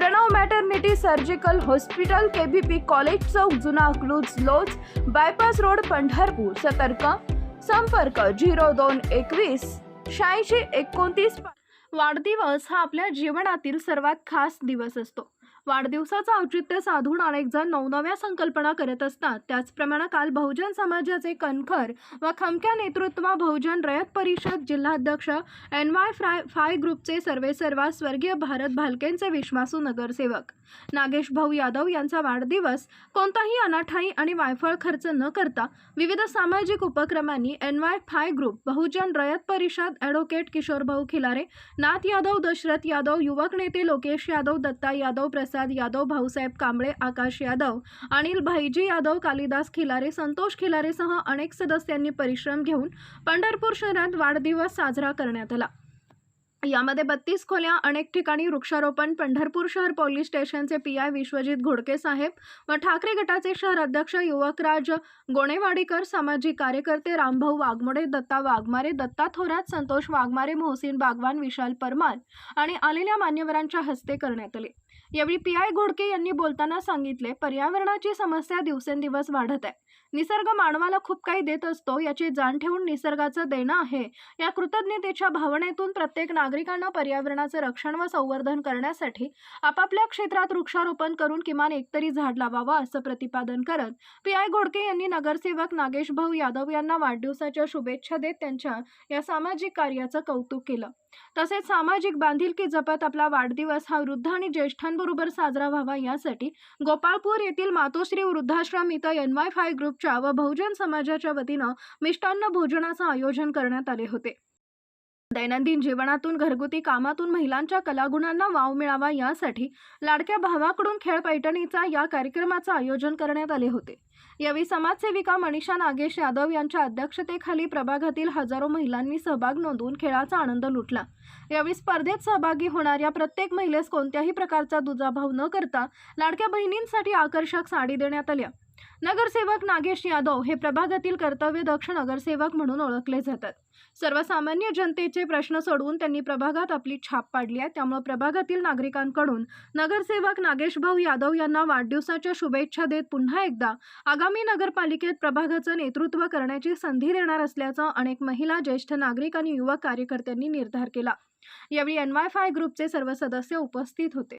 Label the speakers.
Speaker 1: Pranav maternity surgical hospital KBP college चौक जुना अकलूज लोज bypass road Pandharpur. सतर्क. संपर्क झिरो दोन एकवीस शहाऐंशी एकोणतीस वाढदिवस हा आपल्या जीवनातील सर्वात खास दिवस असतो. वाढदिवसाचं औचित्य साधून अनेक जण नवनव्या संकल्पना करत असतात. त्याचप्रमाणे काल बहुजन समाजाचे कणखर व खमक्या नेतृत्व बहुजन रयत परिषद जिल्हाध्यक्ष एन वाय फ्राय फाय ग्रुपचे सर्वेसर्वा स्वर्गीय भारत भालकेंचे विश्वासू नगरसेवक नागेश भाऊ यादव यांचा वाढदिवस कोणताही अनाठाई आणि वायफळ खर्च न करता विविध सामाजिक उपक्रमांनी N Y F group Bahujan Rayat Parishad advocate Kishorbhau Khilare Nath Yadav Dashrath Yadav युवक नेते लोकेश यादव दत्ता यादव प्रसाद यादव भाऊसाहेब कांबळे आकाश यादव अनिल भाईजी यादव कालिदास खिलारे संतोष खिलारेसह अनेक सदस्यांनी परिश्रम घेऊन पंढरपूर शहरात वाढदिवस साजरा करण्यात आला. यामध्ये बत्तीस खोल्या अनेक ठिकाणी वृक्षारोपण पंढरपूर शहर पोलीस स्टेशनचे पी आय विश्वजित घोडके साहेब व ठाकरे गटाचे शहर अध्यक्ष युवकराज गोणेवाडीकर सामाजिक कार्यकर्ते रामभाऊ वाघमोडे दत्ता वाघमारे दत्ता थोरात संतोष वाघमारे मोहसिन बागवान विशाल परमार आणि आलेल्या मान्यवरांच्या हस्ते करण्यात आले. यावेळी पी आय घोडके यांनी बोलताना सांगितले पर्यावरणाची समस्या दिवसेंदिवस वाढत आहे. निसर्ग मानवाला खूप काही देत असतो याची जाण ठेवून निसर्गाचं देणं आहे. या कृतज्ञतेच्या भावनेतून प्रत्येक नागरिकांना पर्यावरणाचं रक्षण व संवर्धन करण्यासाठी आपापल्या क्षेत्रात वृक्षारोपण करून किमान एकतरी झाड लावावं असं प्रतिपादन करत पी आय घोडके यांनी नगरसेवक नागेश भाऊ यादव यांना वाढदिवसाच्या शुभेच्छा देत त्यांच्या या सामाजिक कार्याचं कौतुक केलं. तसेच सामाजिक बांधिलकी जपत आपला वाढदिवस हा वृद्ध आणि ज्येष्ठांबरोबर साजरा व्हावा यासाठी गोपाळपूर येथील मातोश्री वृद्धाश्रम इथं एन वाय फाय ग्रुपच्या व बहुजन समाजाच्या वतीनं मिष्टान्न भोजनाचं आयोजन करण्यात आले होते. दैनंदिन जीवनातून घरगुती कामातून महिलांच्या कलागुणांना वाव मिळावा यासाठी लाडक्या भावाकडून खेळ पैठणीचा या कार्यक्रमाचं आयोजन करण्यात आले होते. यावेळी समाजसेविका मनीषा नागेश यादव यांच्या अध्यक्षतेखाली प्रभागातील हजारो महिलांनी सहभाग नोंदवून खेळाचा आनंद लुटला. यावेळी स्पर्धेत सहभागी होणाऱ्या प्रत्येक महिलेस कोणत्याही प्रकारचा दुजाभाव न करता लाडक्या बहिणींसाठी आकर्षक साडी देण्यात आल्या. नगरसेवक नागेश यादव हे प्रभागातील कर्तव्यदक्ष नगरसेवक म्हणून ओळखले जातात. सर्वसामान्य जनतेचे प्रश्न सोडवून त्यांनी प्रभागात आपली छाप पाडली आहे. त्यामुळे प्रभागातील नागरिकांकडून नगरसेवक नागेश भाऊ यादव यांना वाढदिवसाच्या शुभेच्छा देत पुन्हा एकदा आगामी नगरपालिकेत प्रभागाचं नेतृत्व करण्याची संधी देणार असल्याचं अनेक महिला ज्येष्ठ नागरिक आणि युवक कार्यकर्त्यांनी निर्धार केला. यावेळी एन वाय फाय ग्रुपचे सर्व सदस्य उपस्थित होते.